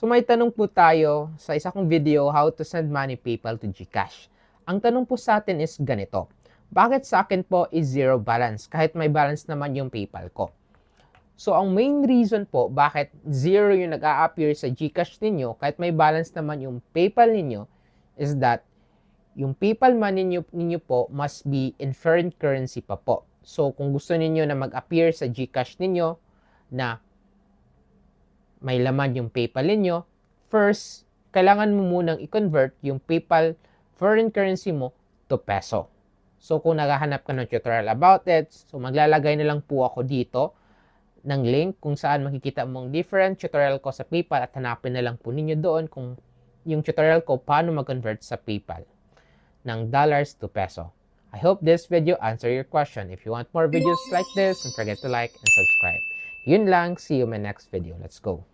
So may tanong po tayo sa isa kong video, how to send money PayPal to GCash. Ang tanong po sa atin is ganito. Bakit sa akin po is zero balance kahit may balance naman yung PayPal ko? So ang main reason po bakit zero yung nag-a-appear sa GCash ninyo kahit may balance naman yung PayPal ninyo is that yung PayPal money ninyo, ninyo po must be in foreign currency pa po. So kung gusto ninyo na mag-appear sa GCash ninyo na may laman yung PayPal ninyo, first, kailangan mo munang i-convert yung PayPal foreign currency mo to peso. So, kung naghahanap ka ng tutorial about it, so maglalagay na lang po ako dito ng link kung saan makikita mong different tutorial ko sa PayPal at hanapin na lang po ninyo doon kung yung tutorial ko paano mag-convert sa PayPal ng dollars to peso. I hope this video answer your question. If you want more videos like this, don't forget to like and subscribe. Yun lang. See you in my next video. Let's go.